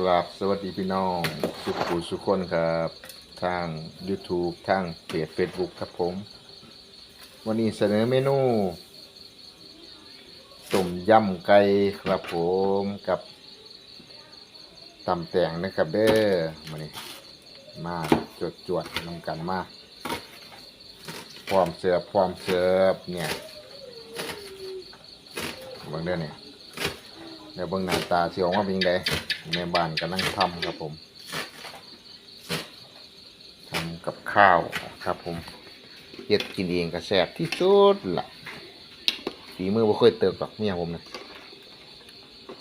กราบสวัสดีพี่น้อง สุขูสุขคนครับ ทาง YouTube ทางเพจ Facebook ครับผม วันนี้เสนอเมนูต้มยำไก่ครับผมกับตำแตงนะครับเด้อมานี่มาจวดจวดๆนำกันมาพร้อมเสิร์ฟพร้อมเสิร์ฟเนี่ยเบิ่งเด้อเนี่ยเดี๋ยวเบิ่งหน้าตาเสิออกมาเป็นยังไง แม่บ้านกำลังทำครับผมทำกับข้าวครับผมเฮ็ดกินเองก็แซ่บที่สุดล่ะฝีมือบ่เคยเติบหรอกเมียผมนะ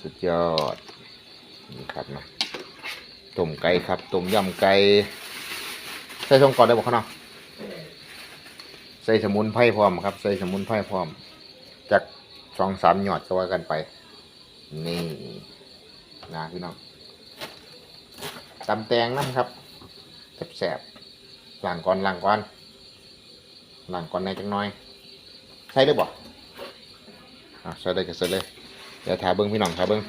สุดยอดนี่ครับนะต้มไก่ครับต้มยำไก่ใส่ช่องก่อนได้บ่ครับเนาะใส่สมุนไพรพร้อมครับ ใส่สมุนไพรพร้อมจากสองสามหยอดก็ว่ากันไป นี่ นะพี่น้องตำแตงน้ำครับแสบๆหลังก่อนหลังก่อนหลังก่อนในจังน้อย ใช่ได้บ่อะใส่ได้ก็ใส่เลยเดี๋ยวถาเบิ้งพี่น้องถาเบิ้ง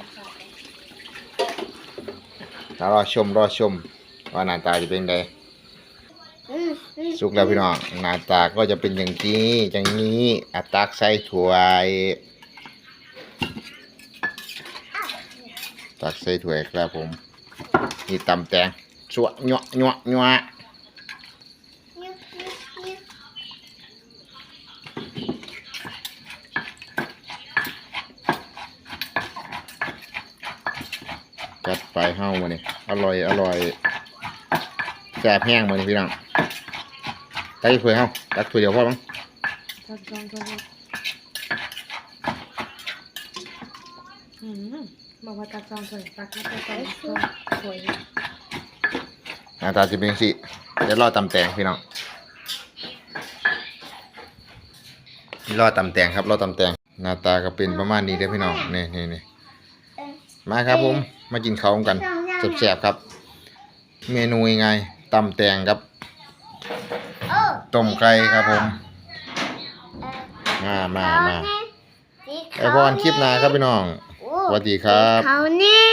แล้วรอชมรอชม ว่าหน้าตาจะเป็นไงสุกแล้วพี่น้องหน้าตาก็จะเป็นอย่างนี้อย่างนี้อัตักใส่ถ้ว ตักใส่ถ้วยครับผมนี่ตำแตงสวะเนาะเนาะเนาะจัดไปเฮ้ามาเนี่อร่อยอร่อยแซ่บแห้งมานี่พี่น้องตักถ้วยเฮ้าตักถ้วยเดียวพอมั้งอืม บอกว่าตักสองคนตักไม่ไปสองสวยหน้าตาจะเป็นสิเดี๋ยวรอตำแตงพี่น้องรอตำแตงครับรอตำแตงหน้าตาก็เป็นประมาณนี้เด้อพี่น้องนี่นี่นี่มาครับผมมากินข้าวกันแซ่บๆครับ เมนูยังไงตำแตงครับต้มไก่ครับผม มามามาไอพรคลิปหนาครับพี่น้อง สวัสดีครับ เขานี่